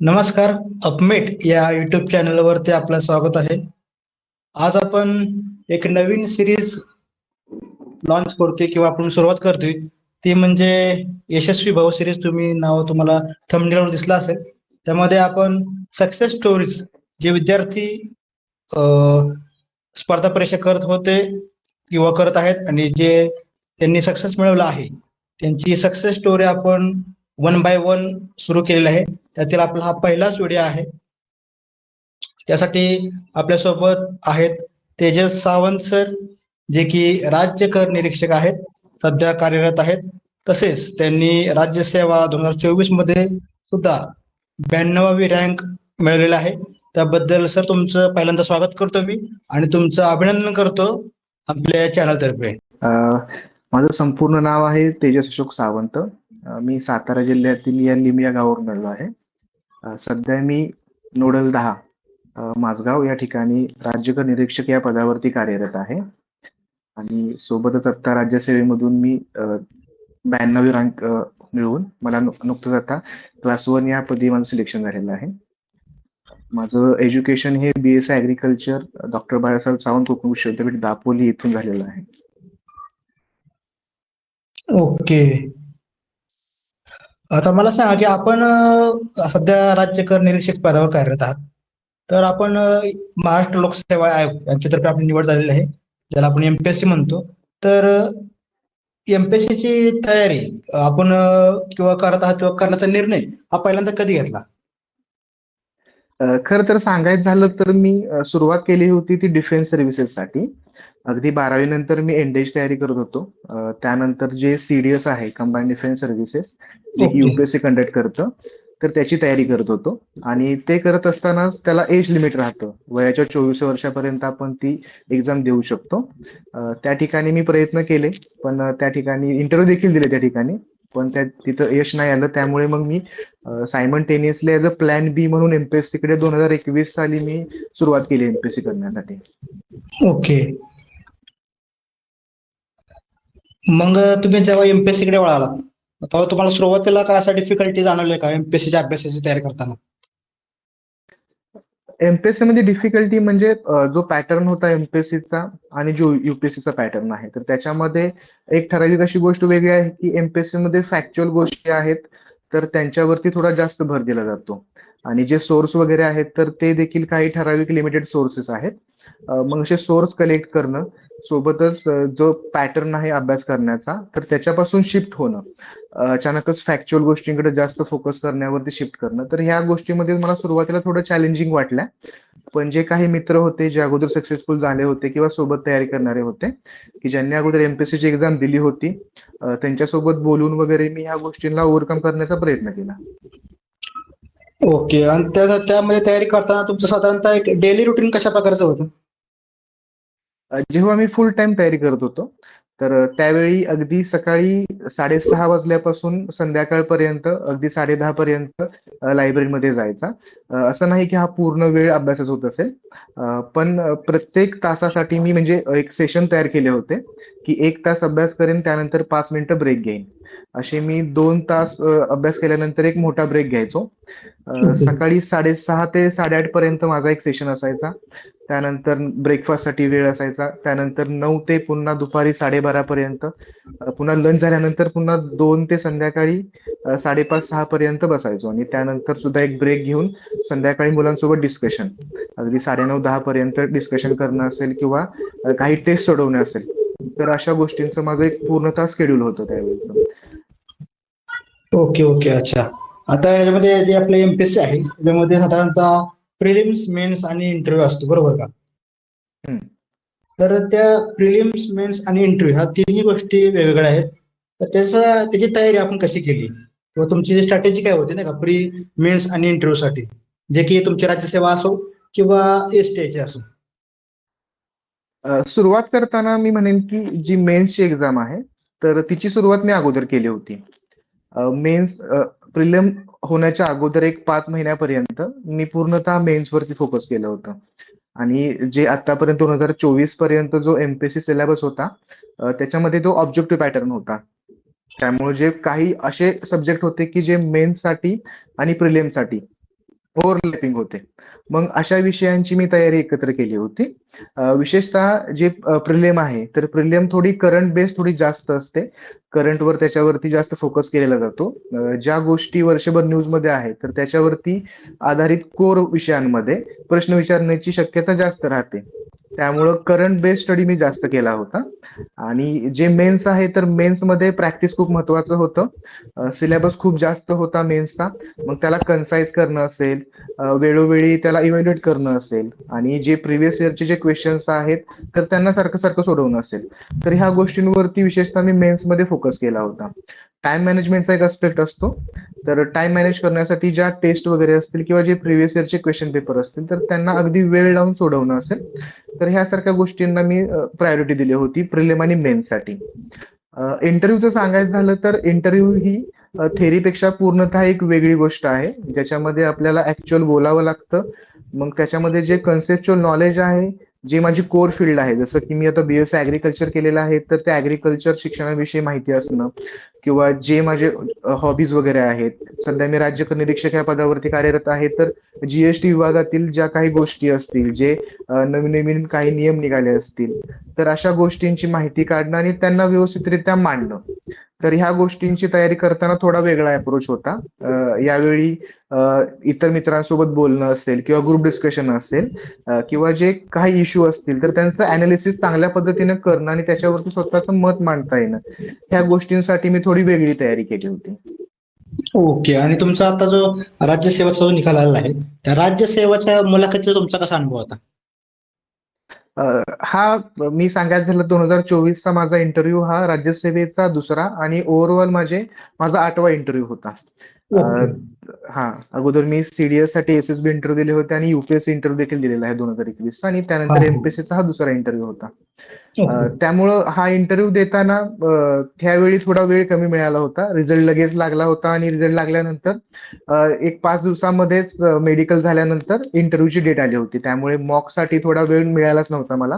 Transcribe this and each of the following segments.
नमस्कार अपमेट या युट्यूब चॅनलवरती आपलं स्वागत आहे. आज आपण एक नवीन सिरीज लॉन्च करतोय किंवा आपण सुरुवात करतोय. ती म्हणजे यशस्वी भाऊ सिरीज तुम्ही नाव तुम्हाला थंबनेलवर दिसलं असेल. त्यामध्ये आपण सक्सेस स्टोरीज जे विद्यार्थी स्पर्धा परीक्षा करत होते किंवा करत आहेत आणि जे त्यांनी सक्सेस मिळवलं आहे त्यांची सक्सेस स्टोरी आपण वन बाय वन सुरू केलेला आहे. त्यातील आपला हा पहिलाच व्हिडिओ आहे. त्यासाठी आपल्यासोबत आहेत तेजस सावंत सर जे की राज्य कर निरीक्षक आहेत सध्या कार्यरत आहेत. तसेच त्यांनी राज्यसेवा दोन हजार चोवीसमध्ये सुद्धा ब्याण्णवावी रँक मिळवलेला आहे. त्याबद्दल सर तुमचं पहिल्यांदा स्वागत करतो मी आणि तुमचं अभिनंदन करतो आपल्या चॅनल तर्फे. माझं संपूर्ण नाव आहे तेजस अशोक सावंत. मी सातारा जिल्ह्यातील या लिमिया गावावरून आलो आहे. सध्या मी नोडल दहा माझगाव या ठिकाणी राज्यकर निरीक्षक या पदावरती कार्यरत आहे. आणि सोबतच आत्ता राज्यसेवेमधून मी ब्याण्णवी रँक मिळवून मला नुकतंच आता क्लास वन या पदी माझं सिलेक्शन झालेलं आहे. माझं एज्युकेशन हे B S agriculture doctor Balasaheb Sawant Konkan Vishwavidyapeetham Dapoli इथून झालेलं आहे. ओके आता मला सांगा की आपण सध्या राज्य कर निरीक्षक पदावर कार्यरत आहात. तर आपण महाराष्ट्र लोकसेवा आयोग यांच्यातर्फे आपली निवड झालेली आहे. ज्याला आपण एमपीएससी म्हणतो. तर एमपीएससी ची तयारी आपण किंवा करत आहात किंवा करण्याचा निर्णय हा पहिल्यांदा कधी घेतला? खर खरं तर सांगायचं झालं तर मी सुरुवात केली होती ती डिफेन्स सर्व्हिसेससाठी. अगदी बारावी नंतर मी एनडीएची तयारी करत होतो. त्यानंतर जे सीडीएस आहे combine defence services okay. UPSC conduct करतं. तर त्याची तयारी करत होतो. आणि ते करत असतानाच त्याला एज लिमिट राहतं. वयाच्या चोवीस वर्षापर्यंत आपण ती एक्झाम देऊ शकतो. त्या ठिकाणी मी प्रयत्न केले पण त्या ठिकाणी इंटरव्ह्यू देखील दिले त्या ठिकाणी पण त्या तिथं यश नाही आलं. त्यामुळे मग मी simultaneously as a plan B म्हणून एमपीएससी कडे दोन हजार एकवीस साली मी सुरुवात केली एमपीएससी करण्यासाठी. ओके. मग तुम्ही जेव्हा एमपीएससी कडे वळाला तेव्हा तुम्हाला सुरुवातीला काय असा डिफिकल्टी जाणवले का एमपीएससीच्या अभ्यासाची तयारी करताना? एमपीएससी मध्ये डिफिकल्टी म्हणजे जो पॅटर्न होता एमपीएससीचा आणि जो युपीएससीचा पॅटर्न आहे. तर त्याच्यामध्ये एक ठराविक अशी गोष्ट वेगळी आहे की एमपीएससी मध्ये फॅक्च्युअल गोष्टी आहेत तर त्यांच्यावरती थोडा जास्त भर दिला जातो. आणि जे सोर्स वगैरे आहेत तर ते देखील काही ठराविक लिमिटेड सोर्सेस आहेत. मग असे सोर्स कलेक्ट करणं सोबतच जो पॅटर्न आहे अभ्यास करण्याचा तर त्याच्यापासून शिफ्ट होणं. अचानकच फॅक्च्युअल गोष्टींकडे जास्त फोकस करण्यावरती शिफ्ट करणं. तर ह्या गोष्टीमध्ये मला सुरुवातीला थोडं चॅलेंजिंग वाटलं पण जे काही मित्र होते जे अगोदर सक्सेसफुल झाले होते किंवा सोबत तयारी करणारे होते की ज्यांनी अगोदर एमपीएससी ची एक्झाम दिली होती त्यांच्यासोबत बोलून वगैरे मी ह्या गोष्टींना ओव्हरकम करण्याचा प्रयत्न केला. ओके. आणि त्यामध्ये तयारी करताना तुमचं साधारणतः एक डेली रुटीन कशा प्रकारचं होतं? जेव्हा मी फुल टाइम तयारी करत होतो तर त्यावेळी अगदी सकाळी साडेसहा वाजल्यापासून संध्याकाळपर्यंत अगदी साडे दहा पर्यंत लायब्ररीमध्ये जायचा. असं नाही की हा पूर्ण वेळ अभ्यासच होत असेल. पण प्रत्येक तासासाठी मी म्हणजे एक सेशन तयार केले होते की एक तास अभ्यास करेन त्यानंतर पाच मिनिटं ब्रेक घेईन. असे मी दोन तास अभ्यास केल्यानंतर एक मोठा ब्रेक घ्यायचो. सकाळी साडेसहा ते साडेआठ पर्यंत माझा एक सेशन असायचा. त्यानंतर ब्रेकफास्टसाठी वेळ असायचा. त्यानंतर नऊ ते पुन्हा दुपारी साडेबारा पर्यंत पुन्हा लंच झाल्यानंतर पुन्हा दोन ते संध्याकाळी साडेपाच सहा पर्यंत बसायचो. आणि त्यानंतर सुद्धा एक ब्रेक घेऊन संध्याकाळी मुलांसोबत डिस्कशन अगदी साडेनऊ दहा पर्यंत डिस्कशन करणं असेल किंवा काही टेस्ट सोडवणे असेल. तर अशा गोष्टींचं माझं एक पूर्णतः स्केड्यूल होतं त्यावेळेचं. ओके ओके अच्छा. आता याच्यामध्ये जे आपलं एमपीएससी आहे त्याच्यामध्ये साधारणतः प्रिलिम्स मेन्स आणि इंटरव्ह्यू असतो बरोबर का? हम्म. तर त्या प्रिलिम्स मेन्स आणि इंटरव्ह्यू ह्या तिन्ही गोष्टी वेगवेगळ्या आहेत. तर त्याचा त्याची तयारी आपण कशी केली? किंवा तुमची स्ट्रॅटेजी काय होती नाही का प्री मेन्स आणि इंटरव्ह्यू साठी? जे की तुमची राज्यसेवा असो किंवा एस टी असो. सुरुवात करताना मी म्हणेन की जी मेन्सची एक्झाम आहे तर तिची सुरुवात मी अगोदर केली होती. मेन्स प्रिलियम होण्याच्या अगोदर एक पाच महिन्यापर्यंत मी पूर्णतः मेन्सवरती फोकस केलं होतं. आणि जे आतापर्यंत दोन हजार चोवीसपर्यंत जो एमपीएससी सिलेबस होता त्याच्यामध्ये तो ऑब्जेक्टिव्ह पॅटर्न होता. त्यामुळे जे काही असे सब्जेक्ट होते की जे मेन्ससाठी आणि प्रिलियमसाठी ओव्हरलॅपिंग होते. मग अशा विषयांची मी तयारी एकत्र केली होती. विशेषतः जे प्रिलियम आहे तर प्रिलियम थोडी करंट बेस थोडी जास्त असते. करंटवर त्याच्यावरती जास्त फोकस केलेला जातो. ज्या गोष्टी वर्षभर न्यूजमध्ये आहेत तर त्याच्यावरती आधारित कोर विषयांमध्ये प्रश्न विचारण्याची शक्यता जास्त राहते. त्यामुळं करंट बेस स्टडी मी जास्त केला होता. आणि जे मेन्स आहे तर मेन्समध्ये प्रॅक्टिस खूप महत्वाचं होतं. सिलेबस खूप जास्त होता मेन्सचा मग त्याला कन्साइज करणं असेल वेळोवेळी त्याला इव्हॅल्युएट करणं असेल आणि जे प्रिव्हियस इयरचे जे क्वेश्चन्स आहेत तर त्यांना सारखं सारखं सोडवणं असेल. तर ह्या गोष्टींवरती विशेषतः मी मेन्समध्ये फोकस केला होता. टाइम मॅनेजमेंटचा एक आस्पेक्ट असतो. तर टाइम मॅनेज करण्यासाठी ज्या टेस्ट वगैरे असतील किंवा जे प्रिव्हियस इयरचे क्वेश्चन पेपर असतील तर त्यांना अगदी वेळ लावून सोडवणं असेल. तर ह्यासारख्या गोष्टींना मी प्रायोरिटी दिली होती प्रिलिम आणि मेनसाठी इंटरव्ह्यूचं सांगायचं झालं तर इंटरव्ह्यू ही थेरीपेक्षा पूर्णतः एक वेगळी गोष्ट आहे. ज्याच्यामध्ये आपल्याला ऍक्च्युअल बोलावं लागतं. मग त्याच्यामध्ये जे कन्सेप्च्युअल नॉलेज आहे जे माझी कोर फील्ड आहे. जसं की मी आता बीएससी ऍग्रिकल्चर केलेलं आहे तर त्या ऍग्रिकल्चर शिक्षणाविषयी माहिती असणं किंवा जे माझे हॉबीज वगैरे आहेत. सध्या मी राज्य निरीक्षक या पदावरती कार्यरत आहे तर जीएसटी विभागातील ज्या काही गोष्टी असतील जे नवीन नवीन काही नियम निघाले असतील तर अशा गोष्टींची माहिती काढणं आणि त्यांना व्यवस्थितरित्या मांडणं. तर ह्या गोष्टींची तयारी करताना थोडा वेगळा अप्रोच होता. यावेळी इतर मित्रांसोबत बोलणं असेल किंवा ग्रुप डिस्कशन असेल किंवा जे काही इश्यू असतील तर त्यांचं अनालिसिस चांगल्या पद्धतीने करणं आणि त्याच्यावरती स्वतःचं मत मांडता येणं ह्या गोष्टींसाठी मी थोडी वेगळी तयारी केली होती. ओके. आणि तुमचा आता जो राज्यसेवाचा जो निकाल आलेला आहे त्या राज्यसेवाच्या मुलाखतीचा तुमचा कसा अनुभव होता? हा मी सांगायचं झालं दोन हजार चोवीसचा माझा इंटरव्ह्यू हा राज्यसेवेचा दुसरा आणि ओव्हरऑल माझे माझा आठवा इंटरव्ह्यू होता. हा अगोदर मी सीडीएससाठी एस एस बी इंटरव्ह्यू दिले होते आणि युपीएससी इंटरव्ह्यू देखील दिलेला आहे दोन हजार एकवीस आणि त्यानंतर. एमपीएससीचा हा दुसरा इंटरव्ह्यू होता. त्यामुळं हा इंटरव्ह्यू देताना त्यावेळी थोडा वेळ कमी मिळाला होता. रिझल्ट लगेच लागला होता आणि रिझल्ट लागल्यानंतर एक पाच दिवसामध्येच मेडिकल झाल्यानंतर इंटरव्ह्यूची डेट आली होती. त्यामुळे मॉकसाठी थोडा वेळ मिळालाच नव्हता मला.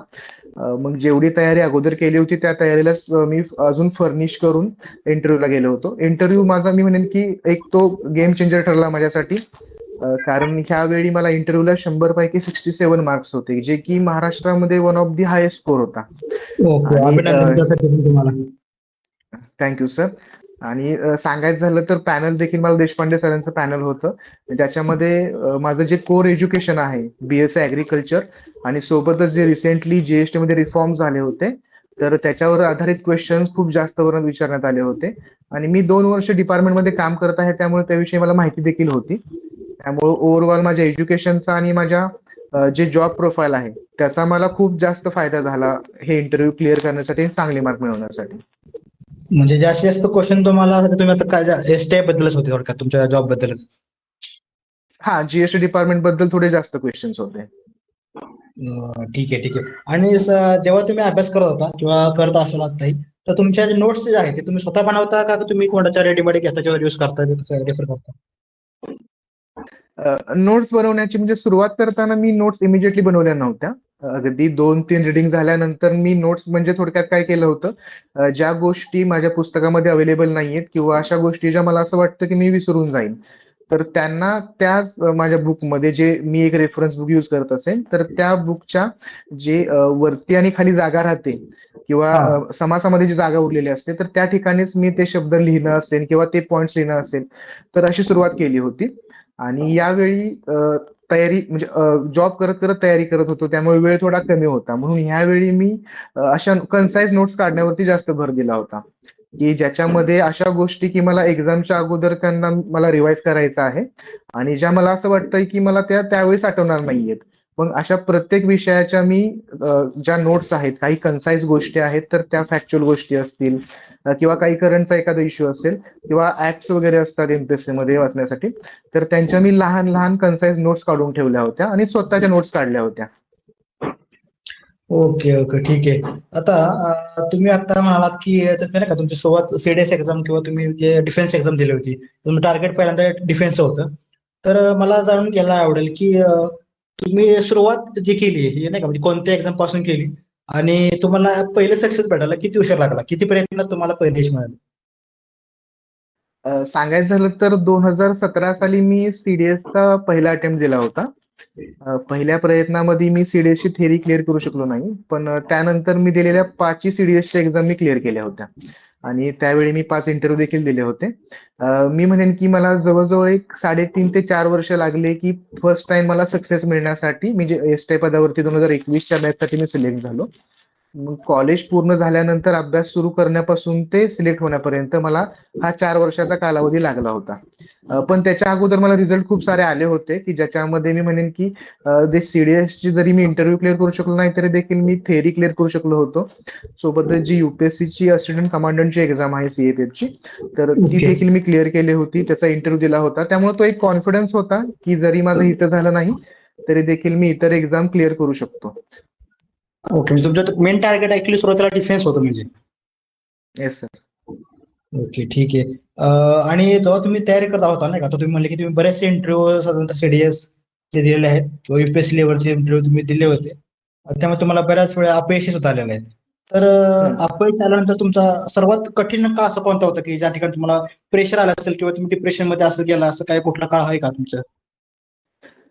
मग जेवढी तयारी अगोदर केली होती त्या तयारीलाच मी अजून फर्निश करून इंटरव्ह्यूला गेलो होतो. इंटरव्ह्यू माझा मी म्हणेन की एक तो गेम चेंजर ठरला माझ्यासाठी. कारण ह्यावेळी मला इंटरव्ह्यूला शंभर पैकी सिक्स्टी सेव्हन मार्क्स होते जे की महाराष्ट्रामध्ये one of the highest score होता. थँक्यू सर आणि सांगायचं झालं तर पॅनल देखील मला देशपांडे सरांचं पॅनल होतं. ज्याच्यामध्ये माझं जे कोर एज्युकेशन आहे बीएससी ऍग्रिकल्चर आणि सोबतच जे रिसेंटली जीएसटी मध्ये रिफॉर्म झाले होते तर त्याच्यावर आधारित क्वेश्चन खूप जास्त वरून विचारण्यात आले होते. आणि मी दोन वर्ष डिपार्टमेंटमध्ये काम करत आहे त्यामुळे त्याविषयी मला माहिती देखील होती. त्यामुळे ओव्हरऑल माझ्या एज्युकेशनचा आणि माझ्या जे जॉब प्रोफाईल आहे त्याचा मला खूप जास्त फायदा झाला हे इंटरव्ह्यू क्लिअर करण्यासाठी आणि चांगले मार्क मिळवण्यासाठी. म्हणजे जास्तीत जास्त क्वेश्चन तुम्हाला तुम्ही आता काय बद्दलच होते थोडक्यात तुमच्या जॉब बद्दलच? हा जीएसटी डिपार्टमेंटबद्दल थोडे जास्त क्वेश्चन्स होते. ठीक आहे ठीक आहे. आणि स- जेव्हा तुम्ही अभ्यास करत होता किंवा करत असाल आताही तर तुमच्या जे नोट्स जे आहेत ते तुम्ही स्वतः बनवता का तुम्ही कोणाच्या रेडीमेड घेता किंवा यूज करता ते कसं रेफर करता? नोट्स बनवण्याची म्हणजे सुरुवात करताना मी नोट्स इमिजिएटली बनवल्या नव्हत्या. अ, अगदी दोन तीन रिडिंग झाल्यानंतर मी नोट्स म्हणजे थोडक्यात काय केलं होतं अ, ज्या गोष्टी माझ्या पुस्तकामध्ये अवेलेबल नाहीयेत किंवा अशा गोष्टी ज्या मला असं वाटतं की मी विसरून जाईन तर त्यांना त्याच माझ्या बुकमध्ये जे मी एक रेफरन्स बुक युज करत असेल तर त्या बुकच्या जे वरती आणि खाली जागा राहते किंवा समासामध्ये जी जागा उरलेली असते तर त्या ठिकाणीच मी ते शब्द लिहिणं असेल किंवा ते पॉइंट्स लिहिणं असेल तर अशी सुरुवात केली होती. आणि यावेळी तयारी म्हणजे जॉब करत करत तयारी करत होतो त्यामुळे वेळ थोडा कमी होता. म्हणून ह्यावेळी मी अशा कन्साइज नोट्स काढण्यावरती जास्त भर दिला होता. की ज्याच्यामध्ये अशा गोष्टी की मला एक्झामच्या अगोदर त्यांना मला रिवाइज करायचं आहे. आणि ज्या मला असं वाटतंय की मला त्या त्यावेळेस आठवणार नाहीयेत. मग अशा प्रत्येक विषयाच्या मी ज्या नोट्स आहेत काही कन्साइज गोष्टी आहेत तर त्या फॅक्च्युअल गोष्टी असतील किंवा काही करंटचा एखादा इश्यू असेल किंवा ऍप्स वगैरे असतात एमपीएससी मध्ये वाचण्यासाठी तर त्यांच्या मी लहान लहान कन्साईज नोट्स काढून ठेवल्या होत्या आणि स्वतःच्या नोट्स काढल्या होत्या. ओके ओके ठीक आहे. आता अं, तुम्ही आता म्हणालात की तुम्ही नाही का तुमची सोबत सीडीएस एक्झाम किंवा तुम्ही जे डिफेन्स एक्झाम दिली होती तुमचं टार्गेट पहिल्यांदा डिफेन्स होतं. तर अं, मला जाणून घ्यायला आवडेल की अं, तुम्ही सुरुवात जी केली ही नाही का म्हणजे कोणत्या एक्झामपासून केली? आणि तुम्हाला पहिले सक्सेस भेटायला किती उशीर लागला? किती प्रयत्न तुम्हाला पहिले यश मिळालं? अ, सांगायचं झालं तर दोन हजार सतरा साली मी सीडीएसचा पहिला अटेम्प्ट दिला होता. पहिल्या प्रयत्नामध्ये मी सीडीएसची थेरी क्लिअर करू शकलो नाही. पण त्यानंतर मी दिलेल्या पाचही सीडीएसच्या एक्झाम मी क्लिअर केल्या होत्या. आणि त्यावेळी मी पाच इंटरव्ह्यू देखील दिले होते. मी म्हणेन की मला जवळजवळ एक 3.5 ते चार वर्ष लागले, की फर्स्ट टाइम मला सक्सेस मिळण्यासाठी म्हणजे एस-टी पदावरती 2021च्या बॅचसाठी मी सिलेक्ट झालो. मग कॉलेज पूर्ण झाल्यानंतर अभ्यास सुरू करण्यापासून ते सिलेक्ट होण्यापर्यंत मला हा 4 वर्षाचा कालावधी लागला होता. पण त्याच्या अगोदर मला रिझल्ट खूप सारे आले होते, की ज्याच्यामध्ये मी म्हणेन की ते सीडीएसची जरी मी इंटरव्ह्यू क्लिअर करू शकलो नाही, तरी देखील मी थेअरी क्लिअर करू शकलो होतो. सोबतच जी यूपीएससीची असिस्टंट कमांडंटची एक्झाम आहे सीएपीएफची, तर ती. देखील मी क्लिअर केली होती. त्याचा इंटरव्ह्यू दिला होता. त्यामुळे तो एक कॉन्फिडन्स होता, की जरी माझं इथं झालं नाही, तरी देखील मी इतर एक्झाम क्लिअर करू शकतो. ओके. म्हणजे तुमचं मेन टार्गेट ॲक्चुअली सुरुवातीला डिफेन्स होतं म्हणजे. Yes sir. ओके. ठीक आहे. अ, आणि जेव्हा तुम्ही तयारी करत होता नाही का, तुम्ही म्हणले की तुम्ही बरेचसे इंटरव्ह्यू साधारणतः सीडीएसचे दिलेले आहेत किंवा यूपीएससी लेव्हलचे इंटरव्ह्यू तुम्ही दिले होते. अ, त्यामुळे तुम्हाला बऱ्याच वेळा अपयशी सुद्धा आलेले आहेत. तर अ. अपयश आल्यानंतर तुमचा सर्वात कठीण काळ असा कोणता होता, की ज्या ठिकाणी तुम्हाला प्रेशर आलं असेल किंवा तुम्ही डिप्रेशनमध्ये असं गेला, असं काही कुठला काळ आहे का तुमचं?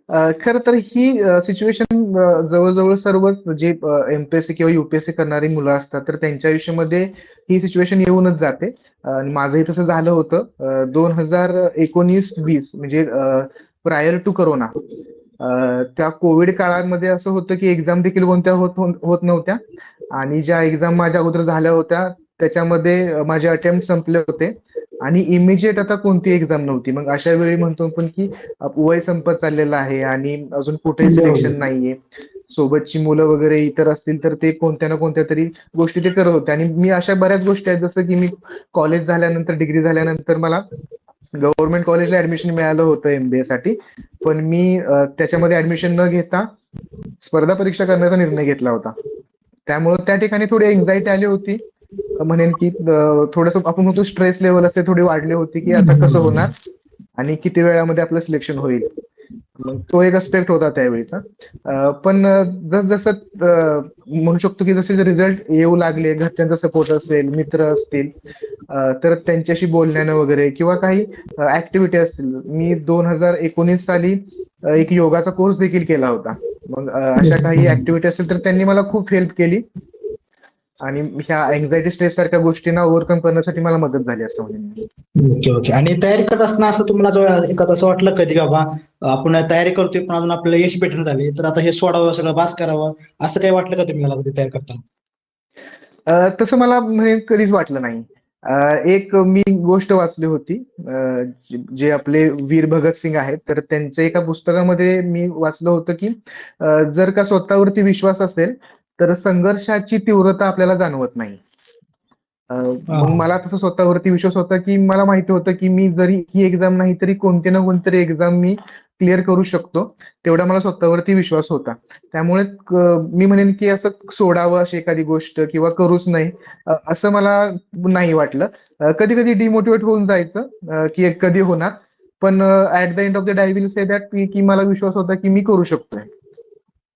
खर खरं तर ही सिच्युएशन जवळजवळ सर्वच जे एमपीएससी किंवा यूपीएससी करणारी मुलं असतात, तर त्यांच्या आयुष्यामध्ये ही सिच्युएशन येऊनच जाते. आणि माझंही तसं झालं होतं. दोन हजार एकोणीस वीस म्हणजे प्रायर टू करोना त्या कोविड काळामध्ये असं होतं, की एक्झाम देखील कोणत्या होत होत नव्हत्या आणि ज्या एक्झाम माझ्या अगोदर झाल्या होत्या, त्याच्यामध्ये माझे अटेम्प्ट संपले होते आणि इमिजिएट आता कोणती एक्झाम नव्हती. मग अशा वेळी म्हणतो आपण, की वय संपत चाललेलं आहे आणि अजून कुठेही सिलेक्शन. नाहीये. सोबतची मुलं वगैरे इतर असतील, तर ते कोणत्या ना कोणत्या तरी गोष्टी ते करत होते आणि मी अशा बऱ्याच गोष्टी आहेत, जसं की मी कॉलेज झाल्यानंतर, डिग्री झाल्यानंतर मला गव्हर्नमेंट कॉलेजला ॲडमिशन मिळालं होतं एमबीएसाठी. पण मी त्याच्यामध्ये ॲडमिशन न घेता स्पर्धा परीक्षा करण्याचा निर्णय घेतला होता. त्यामुळं त्या ठिकाणी थोडी अँक्साइटी आली होती. म्हणेन की थोडस थोडंसं आपण म्हणतो स्ट्रेस लेवल असते थोडी वाढली होती, की आता कसं होणार आणि किती वेळामध्ये आपलं सिलेक्शन होईल. मग तो एक अस्पेक्ट होता त्यावेळीचा. पण जसजसं म्हणू शकतो, की जसे रिझल्ट येऊ लागले, घरच्यांचा सपोर्ट असेल, मित्र असतील, तर त्यांच्याशी बोलण्यानं वगैरे किंवा काही ऍक्टिव्हिटी असतील. मी 2019 साली एक योगाचा कोर्स देखील केला होता. मग अशा काही ऍक्टिव्हिटी असेल, तर त्यांनी मला खूप हेल्प केली. आणि ह्या अँक्साइटी स्ट्रेस सारख्या गोष्टींना ओव्हरकम करण्यासाठी मला मदत झाली असं म्हणेन मी. Okay, okay. आणि तयारी करत असताना असं तुम्हाला एखादं असं वाटलं कधी, बाबा आपण तयारी करतोय, पण अजून आपल्याला यश भेटेना झालंय, तर आता हे सोडावं, सगळं बास करावं, असं काही वाटलं का तुम्हाला कधी तयारी करताना? तसं मला म्हणजे कधीच वाटलं नाही. एक मी गोष्ट वाचली होती. जे आपले वीर भगतसिंग आहेत, तर त्यांच्या एका पुस्तकामध्ये मी वाचलं होतं, की जर का स्वतःवरती विश्वास असेल, तर संघर्षाची तीव्रता आपल्याला जाणवत नाही. मग. मला तसा स्वतःवरती विश्वास होता, की मला माहिती होतं, की मी जरी ही एक्झाम नाही, तरी कोणती ना कोणतीतरी एक्झाम मी क्लिअर करू शकतो. तेवढा मला स्वतःवरती विश्वास होता. त्यामुळे मी म्हणेन, की असं सोडावं अशी एखादी गोष्ट किंवा करूच नाही, असं मला नाही वाटलं. अ, कधी-कधी डिमोटिव्हेट होऊन जायचं, की कधी होणार. पण at the end of the day I will say that की मला विश्वास होता, की मी करू शकतोय.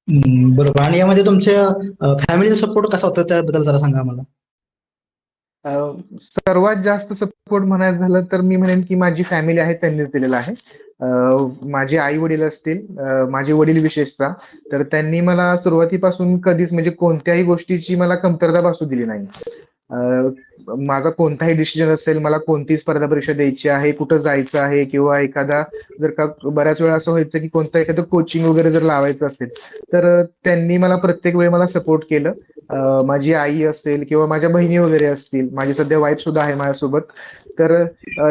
बरोबर. आणि यामध्ये तुमच्या फॅमिलीचा सपोर्ट कसा होता त्याबद्दल जरा सांगा आम्हाला? सर्वात जास्त सपोर्ट म्हणायचं झालं तर मी म्हणेन, की माझी फॅमिली आहे त्यांनीच दिलेला आहे. माझे आई-वडील असतील, माझे वडील विशेषतः, तर त्यांनी मला सुरुवातीपासून कधीच म्हणजे कोणत्याही गोष्टीची मला कमतरता भासू दिली नाही. माझा कोणताही डिसिजन असेल, मला कोणती स्पर्धा परीक्षा द्यायची आहे, कुठं जायचं आहे किंवा एखादा जर का बऱ्याच वेळा असं व्हायचं, की कोणतं एखादं कोचिंग वगैरे जर लावायचं असेल, तर त्यांनी मला प्रत्येक वेळी मला सपोर्ट केलं. माझी आई असेल किंवा माझ्या बहिणी वगैरे असतील, माझी सध्या वाईफ सुद्धा आहे माझ्यासोबत. तर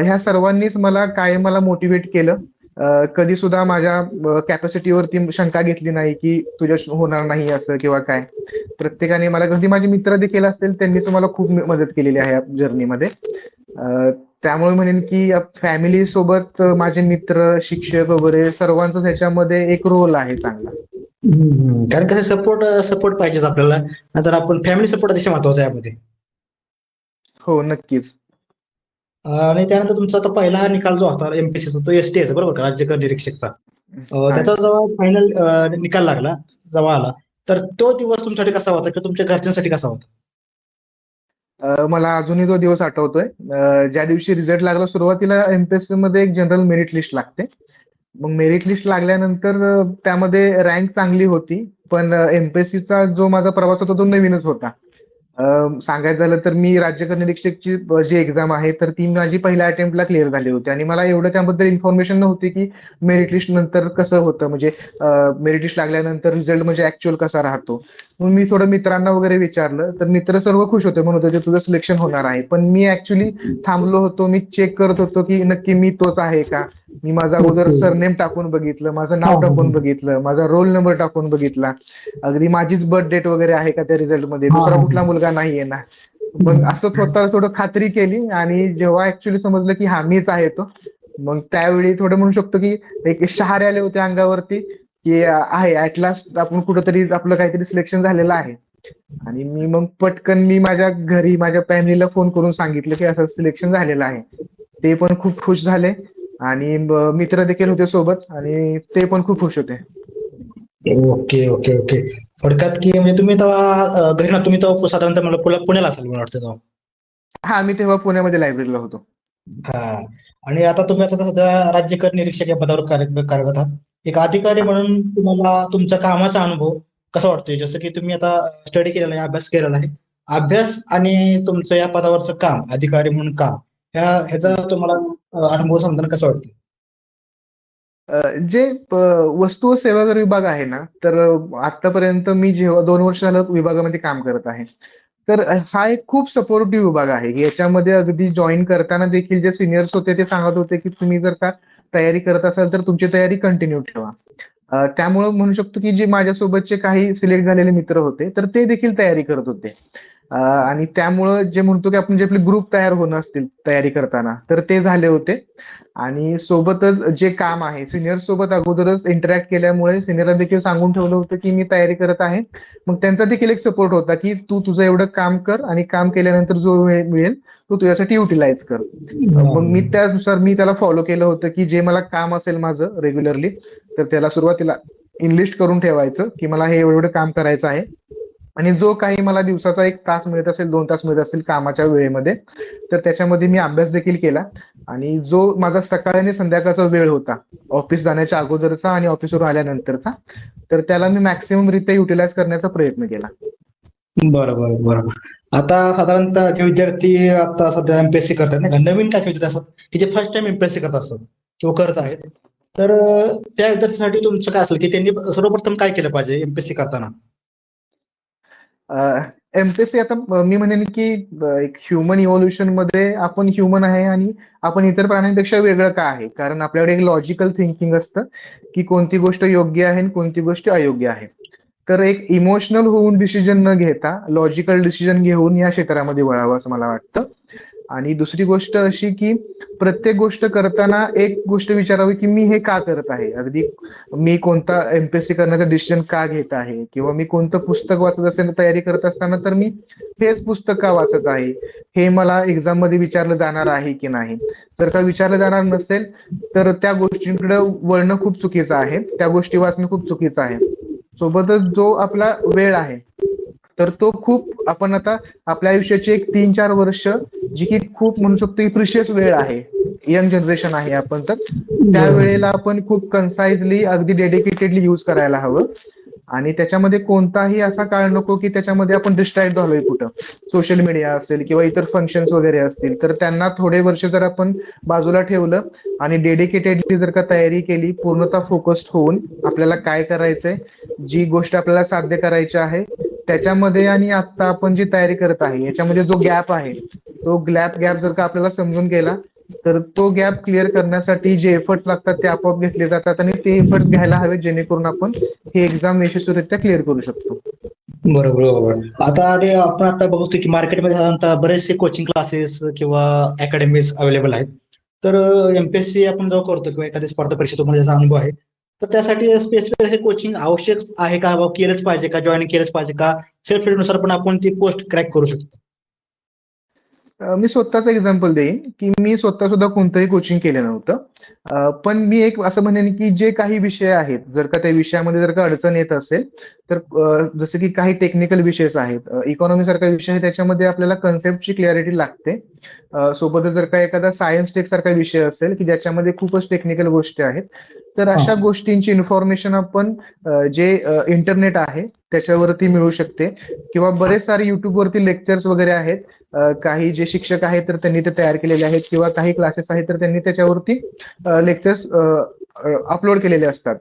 ह्या सर्वांनीच मला कायम मला मोटिवेट केलं. कधी सुद्धा माझ्या कॅपॅसिटीवरती शंका घेतली नाही, की तुझ्याशी होणार नाही असं किंवा काय. प्रत्येकाने मला कधी माझे मित्र देखील असतील, त्यांनी मला खूप मदत केलेली आहे या जर्नीमध्ये. त्यामुळे म्हणेन, की फॅमिली सोबत माझे मित्र, शिक्षक वगैरे सर्वांचाच ह्याच्यामध्ये एक रोल आहे चांगला. कारण कसं सपोर्ट सपोर्ट पाहिजेच आपल्याला. नाहीतर आपण फॅमिली सपोर्ट अतिशय महत्त्वाचा यामध्ये. हो, नक्कीच. आणि त्यानंतर तुमचा आता पहिला निकाल जो होता एमपीएससीचा तो एसटीचा बरोबर का? राज्य कर निरीक्षकचा. त्याचा जेव्हा फायनल निकाल लागला, जवळ आला, तर तो दिवस तुमच्यासाठी कसा होता किंवा तुमच्या घरच्यांसाठी कसा होता? मला अजूनही तो दिवस आठवतोय ज्या दिवशी रिझल्ट लागला सुरुवातीला एमपीएससी मध्ये एक जनरल मेरिट लिस्ट लागते मग मेरिट लिस्ट लागल्यानंतर त्यामध्ये रँक चांगली होती पण एमपीएससीचा जो माझा प्रवास होता तो नवीनच होता सांगायचं झालं तर मी राज्य निरीक्षकची जी एक्झाम आहे तर ती माझी पहिल्या अटेम्प्टला क्लिअर झाली होती. आणि मला एवढं त्याबद्दल इन्फॉर्मेशन नव्हती की मेरिट लिस्ट नंतर कसं होतं. म्हणजे मेरिट लिस्ट लागल्यानंतर रिझल्ट म्हणजे ऍक्च्युअल कसा राहतो. मग मी थोडं मित्रांना वगैरे विचारलं. तर मित्र सर्व खुश होते. म्हणत होते तुझं सिलेक्शन होणार आहे. पण मी ऍक्च्युली थांबलो होतो. मी चेक करत होतो की नक्की मी तोच आहे का? मी माझा अगोदर. सरनेम टाकून बघितलं. माझं नाव टाकून. बघितलं. माझा रोल नंबर टाकून बघितला. अगदी माझीच बर्थ डेट वगैरे आहे का त्या रिझल्टमध्ये? हा, दुसरा. कुठला मुलगा नाहीये ना. मग असं स्वतःला थोडं खात्री केली आणि जेव्हा ऍक्च्युली समजलं की हा मीच आहे तो. मग त्यावेळी थोडं म्हणू शकतो की एक शहारे आले होते अंगावरती. की आहे ऍट लास्ट आपण कुठंतरी आपलं काहीतरी सिलेक्शन झालेलं आहे. आणि मी मग पटकन मी माझ्या घरी माझ्या फॅमिलीला फोन करून सांगितलं की असं सिलेक्शन झालेलं आहे. ते पण खूप खुश झाले आणि मित्र देखील होते सोबत आणि ते पण खूप खुश होते. Okay okay okay. थोडक्यात की म्हणजे तुम्ही तेव्हा घरी ना तुम्ही तेव्हा साधारणतः मला पुला- पुण्याला असाल मला वाटतं तेव्हा. हा मी तेव्हा पुण्यामध्ये लायब्ररीला होतो. हा. आणि आता तुम्ही आता सध्या राज्यकर निरीक्षक या पदावर कार्य- कार्यरत आहात? एक अधिकारी म्हणून तुम्हाला तुमचा कामाचा अनुभव कसा वाटतोय? जसं की तुम्ही आता स्टडी केलेला आहे अभ्यास केलेला आहे. अभ्यास आणि तुमचं या पदावरचं काम अधिकारी म्हणून काम ह्या ह्याचा तुम्हाला अनुभव सांगताना कसं वाटतो जे वस्तू व सेवा कर विभाग आहे ना तर आतापर्यंत मी जेव्हा दोन वर्ष झालं विभागामध्ये काम करत आहे तर हा एक खूप सपोर्टिव्ह विभाग आहे. याच्यामध्ये अगदी जॉईन करताना देखील जे सिनियर्स होते ते सांगत होते की तुम्ही जर का तयारी करत असाल तर तुमची तयारी कंटिन्यू ठेवा. त्यामुळे त्यामुळं म्हणू शकतो की जे माझ्यासोबतचे काही सिलेक्ट झालेले मित्र होते तर ते देखील तयारी करत होते. आणि त्यामुळं जे म्हणतो की आपण जे आपले ग्रुप तयार होणं असतील तयारी करताना तर ते झाले होते. आणि सोबतच जे काम आहे सिनियर सोबत अगोदरच इंटरॅक्ट केल्यामुळे सिनियरला देखील सांगून ठेवलं होतं की मी तयारी करत आहे. मग त्यांचा देखील एक सपोर्ट होता की तू तुझं एवढं काम कर आणि काम केल्यानंतर जो वेळ मिळेल तो तुझ्यासाठी युटिलाइज कर. मग मी त्यानुसार मी त्याला फॉलो केलं होतं की जे मला काम असेल माझं रेग्युलरली तर त्याला सुरुवातीला इनलिस्ट करून ठेवायचं की मला हे एवढं एवढं काम करायचं आहे. आणि जो काही मला दिवसाचा एक तास मिळत असेल दोन तास मिळत असेल कामाच्या वेळेमध्ये तर त्याच्यामध्ये मी अभ्यास देखील केला. आणि जो माझा सकाळी आणि संध्याकाळचा वेळ होता ऑफिस जाण्याच्या अगोदरचा आणि ऑफिसवरून आल्यानंतरचा तर त्याला मी मॅक्सिमम रित्या युटिलाइज करण्याचा प्रयत्न केला. बरोबर बरोबर आता साधारणतः जे विद्यार्थी आता सध्या एमपीएससी करतात ना नवीन काय विद्यार्थी असतात की जे फर्स्ट टाइम एमपीएससी करत असतात किंवा करत आहेत तर त्या विद्यार्थ्यासाठी तुमचं काय असेल की त्यांनी सर्वप्रथम काय केलं पाहिजे एमपीएससी करताना? एमपीएससी आता मी म्हणेन की एक ह्युमन इव्होल्युशनमध्ये आपण ह्युमन आहे आणि आपण इतर प्राण्यांपेक्षा वेगळं का आहे? कारण आपल्याकडे एक लॉजिकल थिंकिंग असतं की कोणती गोष्ट योग्य आहे आणि कोणती गोष्ट अयोग्य आहे. तर एक इमोशनल होऊन डिसिजन न घेता लॉजिकल डिसिजन घेऊन या क्षेत्रामध्ये वळावं असं मला वाटतं. आणि दुसरी गोष्ट अशी की प्रत्येक गोष्ट करताना एक गोष्ट विचारावी की मी हे का करत आहे? अगदी मी कोणता एमपीएससी करण्याचा डिसिजन का घेत आहे? किंवा मी कोणतं पुस्तक वाचत असेल तयारी करत असताना तर मी हेच पुस्तक का वाचत आहे? हे मला एक्झाममध्ये विचारलं जाणार आहे की नाही? जर का विचारलं जाणार नसेल तर त्या गोष्टींकडे वळणं खूप चुकीचं आहे. त्या गोष्टी वाचणं खूप चुकीचं आहे. सोबतच जो आपला वेळ आहे तर तो खूप आपण आता आपल्या आयुष्याची एक तीन चार वर्ष जी की खूप म्हणू शकतो की प्रिशियस वेळ आहे. यंग जनरेशन आहे आपण तर. त्या वेळेला आपण खूप कन्साइजली अगदी डेडिकेटेडली युज करायला हवं. आणि त्याच्यामध्ये कोणताही असा काळ नको की त्याच्यामध्ये आपण डिस्ट्रॅक्ट झालोय कुठं. सोशल मीडिया असेल किंवा इतर फंक्शन्स वगैरे असतील तर त्यांना थोडे वर्ष जर आपण बाजूला ठेवलं आणि डेडिकेटेडली जर का तयारी केली पूर्णतः फोकस्ड होऊन आपल्याला काय करायचंय जी गोष्ट आपल्याला साध्य करायची आहे त्याच्यामध्ये आणि आता आपण जी तयारी करत आहे याच्यामध्ये जो गॅप आहे तो गॅप गॅप जर का आपल्याला समजून गेला तर तो गॅप क्लिअर करण्यासाठी जे एफर्ट्स लागतात ते आपोआप घेतले जातात आणि ते एफर्ट्स घ्यायला हवे जेणेकरून आपण हे एक्झाम यशस्वीरित्या क्लिअर करू शकतो. बरोबर बरोबर. आता आपण आता बघतो की मार्केटमध्ये साधारणतः बरेचसे कोचिंग क्लासेस किंवा अकॅडमीज अवेलेबल आहेत. तर एमपीएससी आपण जो करतो किंवा एखादी स्पर्धा परीक्षा तुम्हाला ज्याचा अनुभव आहे तर त्यासाठी स्पेसिफिक हे कोचिंग आवश्यक आहे का? बाबा केलंच पाहिजे का? जॉईन केलंच पाहिजे का? सेल्फनुसार पण आपण ती पोस्ट क्रॅक करू शकतो. मी स्वतःच एक्झाम्पल देईन की मी स्वतः सुद्धा कोणतंही कोचिंग केलं नव्हतं. पण मी एक असं म्हणेन की जे काही विषय आहेत जर का त्या विषयामध्ये जर का अडचण येत असेल तर जसं की काही टेक्निकल विषयच आहेत. इकॉनॉमी सारखा विषय आहे त्याच्यामध्ये आपल्याला कन्सेप्टची क्लॅरिटी लागते. सोबतच जर का एखादा सायन्स टेक सारखा विषय असेल की ज्याच्यामध्ये खूपच टेक्निकल गोष्टी आहेत तर अशा. गोष्टींची इन्फॉर्मेशन आपण जे इंटरनेट आहे त्याच्यावरती मिळू शकते. किंवा बरेच सारे युट्यूबवरती लेक्चर्स वगैरे आहेत. काही जे शिक्षक आहेत तर त्यांनी ते तयार केलेले आहेत. किंवा काही क्लासेस आहेत तर त्यांनी त्याच्यावरती लेक्चर्स अपलोड केलेले असतात.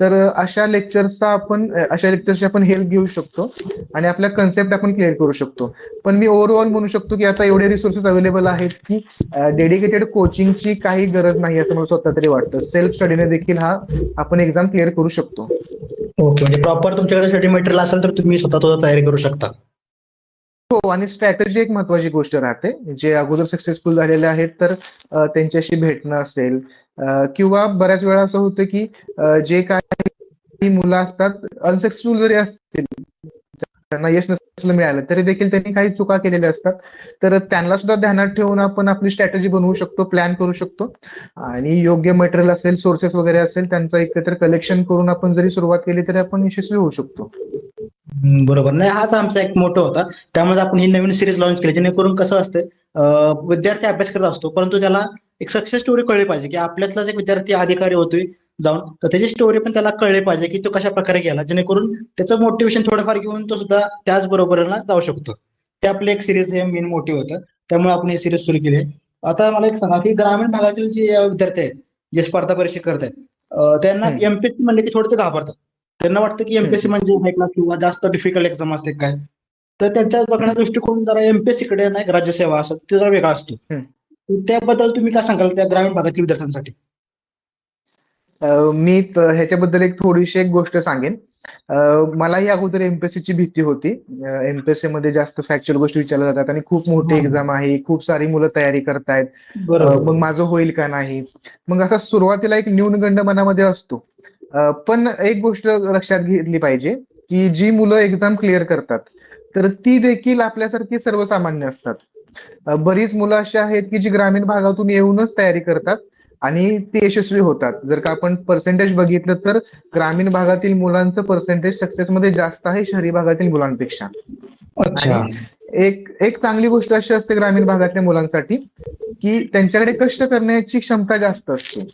तर अशा लेक्चर्सचा आपण अशा लेक्चरची आपण हेल्प घेऊ शकतो आणि आपल्या कन्सेप्ट आपण क्लिअर करू शकतो. पण मी ओव्हरऑल म्हणू शकतो की आता एवढे रिसोर्सेस अवेलेबल आहेत की डेडिकेटेड कोचिंगची काही गरज नाही असं मला स्वतः तरी वाटतं. सेल्फ स्टडीने देखील हा आपण एक्झाम क्लिअर करू शकतो. ओके म्हणजे प्रॉपर तुमच्याकडे स्टडी मटेरियल असेल तर तुम्ही स्वतः तयारी करू शकता. हो आणि स्ट्रॅटेजी एक महत्वाची गोष्ट राहते. जे अगोदर सक्सेसफुल झालेले आहेत तर त्यांच्याशी भेटणं असेल किंवा बऱ्याच वेळा असं होतं की जे काही मुलं असतात अनसक्सेसफुल जरी असतील त्यांना यश नसलं मिळालं तरी देखील त्यांनी काही चुका केलेल्या असतात. तर त्यांना सुद्धा ध्यानात ठेवून आपण आपली स्ट्रॅटेजी बनवू शकतो प्लॅन करू शकतो. आणि योग्य मटेरियल असेल सोर्सेस वगैरे असेल त्यांचं एकत्र कलेक्शन करून आपण जरी सुरुवात केली तरी आपण यशस्वी होऊ शकतो. बरोबर. नाही हाच आमचा एक मोठा होता. त्यामुळे आपण ही नवीन सिरीज लॉन्च केली जेणेकरून कसं असतं विद्यार्थी अभ्यास करत असतो परंतु त्याला एक सक्सेस स्टोरी कळली पाहिजे की आपल्यातलाच एक विद्यार्थी अधिकारी होतोय जाऊन. तर त्याची स्टोरी पण त्याला कळली पाहिजे की तो कशा प्रकारे गेला. जेणेकरून त्याचं मोटिवेशन थोडंफार घेऊन तो सुद्धा त्याच बरोबरीला जाऊ शकतो. ते आपली एक सिरीज हे मेन मोटिव्ह होतं. त्यामुळे आपण ही सिरीज सुरू केली आहे. आता मला एक सांगा की ग्रामीण भागातील जे विद्यार्थी आहेत जे स्पर्धा परीक्षा करत आहेत त्यांना. एमपीएससी म्हणले की थोडं ते घाबरतात. त्यांना वाटतं की एमपीएससी म्हणजे किंवा जास्त डिफिकल्ट एक्झाम असते काय. तर त्यांच्या बघण्या दृष्टिकोन जरा एमपीएससी कडे नाही राज्यसेवा असं ते जरा वेगळा असतो. त्याबद्दल तुम्ही काय सांगाल त्या ग्रामीण भागातील विद्यार्थ्यांसाठी? मी ह्याच्याबद्दल एक थोडीशी एक गोष्ट सांगेन. अ, मलाही अगोदर एमपीएससी ची भीती होती. एमपीएससी मध्ये जास्त फॅक्च्युअल गोष्टी विचारल्या जातात आणि खूप मोठी हा. एक्झाम आहे खूप सारी मुलं तयारी करतायत. मग माझं होईल का नाही? मग असा सुरुवातीला एक न्यूनगंड मनामध्ये असतो. पण एक गोष्ट लक्षात घेतली पाहिजे की जी मुलं एक्झाम क्लिअर करतात तर ती देखील आपल्यासारखी सर्वसामान्य असतात. बरीच मुलं अशी आहेत की जी ग्रामीण भागातून येऊनच तयारी करतात आणि ते यशस्वी होतात. जर का आपण पर्सेंटेज बघितलं तर ग्रामीण भागातील मुलांचं पर्सेंटेज सक्सेसमध्ये जास्त आहे शहरी भागातील मुलांपेक्षा. अच्छा. एक एक चांगली गोष्ट अशी असते ग्रामीण भागातल्या मुलांसाठी की त्यांच्याकडे कष्ट करण्याची क्षमता जास्त असते.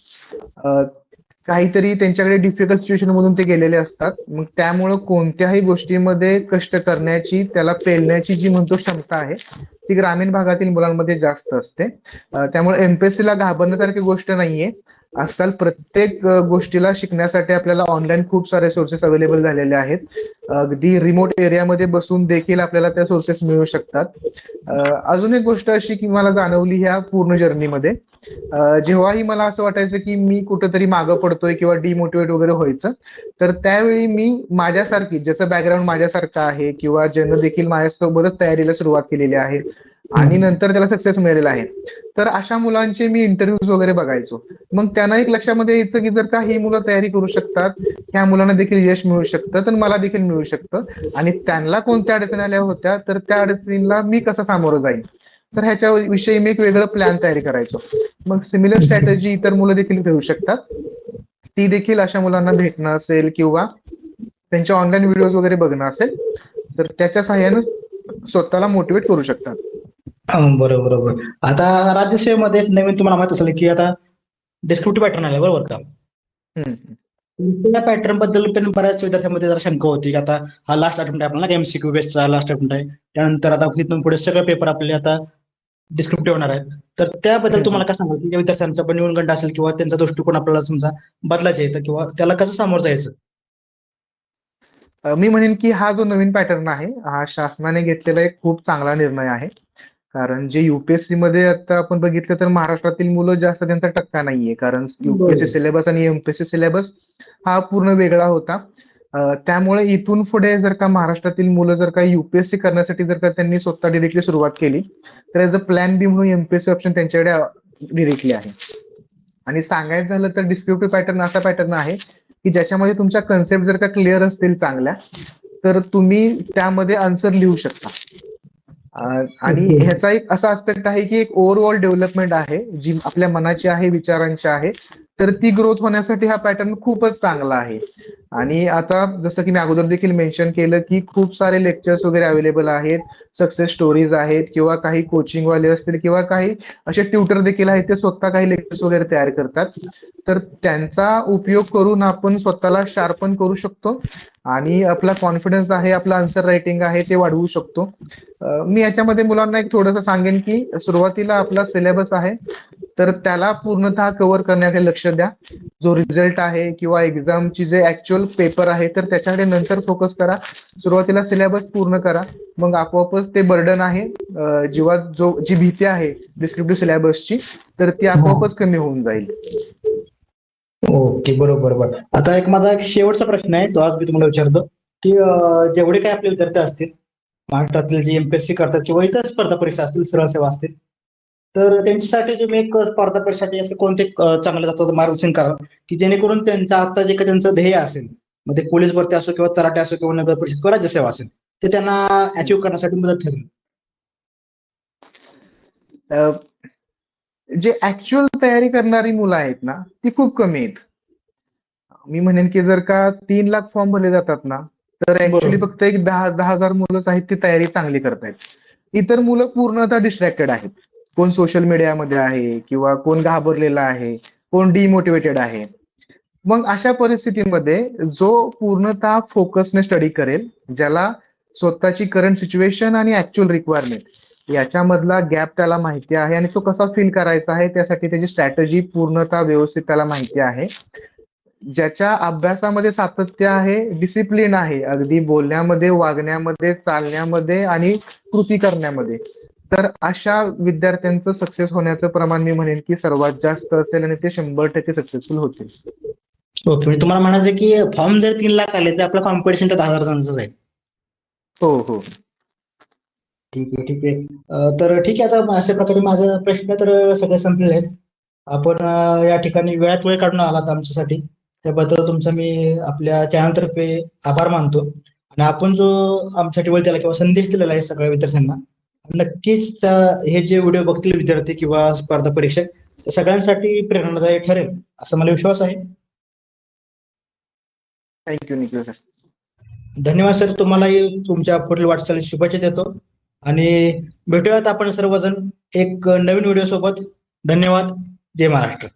काहीतरी त्यांच्याकडे डिफिकल्ट सिच्युएशन मधून ते गेलेले असतात. मग त्यामुळं कोणत्याही गोष्टीमध्ये कष्ट करण्याची त्याला पेलण्याची जी म्हणतो क्षमता आहे ती ग्रामीण भागातील मुलांमध्ये जास्त असते. त्यामुळे एमपीएससीला घाबरण्यासारखी गोष्ट नाहीये. आजकाल प्रत्येक गोष्टीला शिकण्यासाठी आपल्याला ऑनलाईन खूप सारे सोर्सेस अवेलेबल झालेले आहेत. अगदी रिमोट एरियामध्ये बसून देखील आपल्याला त्या सोर्सेस मिळू शकतात. अजून एक गोष्ट अशी की मला जाणवली ह्या पूर्ण जर्नीमध्ये जेव्हाही मला असं वाटायचं की मी कुठंतरी मागं पडतोय किंवा डिमोटिवेट वगैरे व्हायचं तर त्यावेळी मी माझ्यासारखी ज्याचं बॅकग्राऊंड माझ्यासारखं आहे किंवा ज्यानं देखील माझ्यासोबतच तयारीला सुरुवात केलेली आहे आणि नंतर त्याला सक्सेस मिळालेला आहे तर अशा मुलांचे मी इंटरव्ह्यूज वगैरे बघायचो. मग त्यांना एक लक्षामध्ये यायचं की जर का ही मुलं तयारी करू शकतात ह्या मुलांना देखील यश मिळू शकतं तर मला देखील मिळू शकतं. आणि त्यांना कोणत्या अडचणी आल्या होत्या तर त्या अडचणींना मी कसं सामोरं जाईन? तर ह्याच्या विषयी मी एक वेगळं प्लॅन तयारी करायचो. मग सिमिलर स्ट्रॅटेजी इतर मुलं देखील घेऊ शकतात. ती देखील अशा मुलांना भेटणं असेल किंवा त्यांच्या ऑनलाईन व्हिडिओज वगैरे बघणं असेल तर त्याच्या सहाय्यानं स्वतःला मोटिवेट करू शकतात. बरोबर बरोबर आता राज्यसेवेमध्ये नवीन तुम्हाला माहीत असेल की आता डिस्क्रिप्टिव्ह पॅटर्न आले बरोबर का. त्या पॅटर्नबद्दल पण बऱ्याच विद्यार्थ्यांमध्ये जरा शंका होती की आता हा लास्ट अटेम्प्ट आहे आपला एमसीक्यू बेसचा लास्ट अटेम्प्ट आहे. त्यानंतर आता इथून पुढे सगळे पेपर आपले आता डिस्क्रिप्टिव्ह होणार आहेत. तर त्याबद्दल. तुम्हाला काय सांगाल? की त्या विद्यार्थ्यांचा पण न्यूनगंड असेल किंवा त्यांचा दृष्टिकोन आपल्याला समजा बदलायचा तर किंवा त्याला कसं सामोरं जायचं? मी म्हणेन की हा जो नवीन पॅटर्न आहे हा शासनाने घेतलेला एक खूप चांगला निर्णय आहे. कारण जे युपीएससी मध्ये आता आपण बघितलं तर महाराष्ट्रातील मुलं जास्त त्यांचा टक्का नाहीये. कारण युपीएससी. सिलेबस आणि एमपीएससी सिलेबस हा पूर्ण वेगळा होता. त्यामुळे इथून पुढे जर का महाराष्ट्रातील मुलं जर का युपीएससी करण्यासाठी जर का त्यांनी स्वतः डिरेक्टली सुरुवात केली तर एज अ प्लॅन बी म्हणून एमपीएससी ऑप्शन त्यांच्याकडे डिरेक्टली आहे. आणि सांगायचं झालं तर डिस्क्रिप्टिव्ह पॅटर्न असा पॅटर्न आहे की ज्याच्यामध्ये तुमच्या कन्सेप्ट जर का क्लिअर असतील चांगल्या तर तुम्ही त्यामध्ये आन्सर लिहू शकता. आणि. ह्याचा एक असा आस्पेक्ट आहे की एक ओव्हरऑल डेव्हलपमेंट आहे जी आपल्या मनाची आहे विचारांची आहे. तर ती ग्रोथ होण्यासाठी हा पॅटर्न खूपच चांगला आहे. आणि आता जसं की मी अगोदर देखील मेन्शन केलं की खूप सारे लेक्चर्स वगैरे अवेलेबल आहेत सक्सेस स्टोरीज आहेत किंवा काही कोचिंग वाले असतील किंवा काही असे ट्युटर देखील आहेत ते स्वतः काही लेक्चर्स वगैरे तयार करतात. तर त्यांचा उपयोग करून आपण स्वतःला शार्पन करू शकतो आणि आपला कॉन्फिडन्स आहे आपला आन्सर रायटिंग आहे ते वाढवू शकतो. मी याच्यामध्ये मुलांना एक थोडंसं सांगेन की सुरुवातीला आपला सिलेबस आहे तर त्याला पूर्णतः कव्हर करण्याकडे लक्ष द्या. जो रिझल्ट आहे किंवा एक्झामची जे ऍक्च्युअल पेपर आहे तर त्याच्याकडे नंतर फोकस करा. सुरुवातीला सिलेबस पूर्ण करा. मग आपोआपच ते बर्डन आहे. जेव्हा जो जी भीती आहे डिस्क्रिप्टिव्ह सिलेबसची तर ती आपोआपच कमी होऊन जाईल. ओके बरोबर बरोबर. आता एक माझा एक शेवटचा प्रश्न आहे तो आज मी तुम्हाला विचारतो की जेवढे काही आपले विद्यार्थी असतील महाराष्ट्रातील जे एमपीएससी करतात किंवा इतर स्पर्धा परीक्षा असतील सरळ सेवा असतील तर त्यांच्यासाठी तुम्ही एक स्पर्धा परीक्षेसाठी असे कोणते चांगले जातात मार्गदर्शन करा की जेणेकरून त्यांचा आता जे काही त्यांचं ध्येय असेल मग ते पोलीस भरती असो किंवा तलाठी असो किंवा नगर परिषद किंवा राज्यसेवा असेल ते त्यांना अचीव्ह करण्यासाठी मदत ठरेल. जे ऍक्च्युअल तयारी करणारी मुलं आहेत ना ती खूप कमी आहेत. मी म्हणेन की जर का तीन लाख फॉर्म भरले जातात ना तर ऍक्च्युली. फक्त एक दहा दहा हजार मुलंच आहेत ती तयारी चांगली करतायत. इतर मुलं पूर्णतः डिस्ट्रॅक्टेड आहेत. कोण सोशल मीडियामध्ये आहे किंवा कोण घाबरलेला आहे कोण डिमोटिवेटेड आहे? मग अशा परिस्थितीमध्ये जो पूर्णतः फोकसने स्टडी करेल ज्याला स्वतःची करंट सिच्युएशन आणि ऍक्च्युअल रिक्वायरमेंट याच्यामधला गॅप त्याला माहिती आहे आणि तो कसा फील करायचा आहे त्यासाठी त्याची स्ट्रॅटेजी पूर्णतः व्यवस्थित त्याला माहिती आहे. ज्याच्या अभ्यासामध्ये सातत्य आहे डिसिप्लिन आहे अगदी बोलण्यामध्ये वागण्यामध्ये चालण्यामध्ये आणि कृती करण्यामध्ये. तर अशा विद्यार्थ्यांचं सक्सेस होण्याचं प्रमाण मी म्हणेन की सर्वात जास्त असेल आणि ते शंभर टक्के सक्सेसफुल होतील. ओके म्हणजे तुम्हाला म्हणायचं की फॉर्म जर तीन लाख आले तर आपलं कॉम्पिटिशन तर दहा हजार जणांचं आहे हो हो. ठीक आहे ठीक आहे. तर ठीक आहे आता अशा प्रकारे माझा प्रश्न तर सगळे संपलेले आहेत. आपण या ठिकाणी वेळात वेळ काढून आलात आमच्यासाठी. त्याबद्दल तुमचा मी आपल्या चॅनलतर्फे आभार मानतो. आणि आपण जो आमच्यासाठी वेळ दिला किंवा संदेश दिलेला आहे सगळ्या विद्यार्थ्यांना नक्कीच हे जे व्हिडिओ बघतील विद्यार्थी किंवा स्पर्धा परीक्षक सगळ्यांसाठी प्रेरणादायी ठरेल असा मला विश्वास आहे. थँक्यू निखिल सर धन्यवाद सर तुम्हालाही तुमच्या पुढील वाटचाली शुभेच्छा देतो. आणि भेटूयात आपण सर्वजण एक नवीन व्हिडिओ सोबत धन्यवाद जय महाराष्ट्र.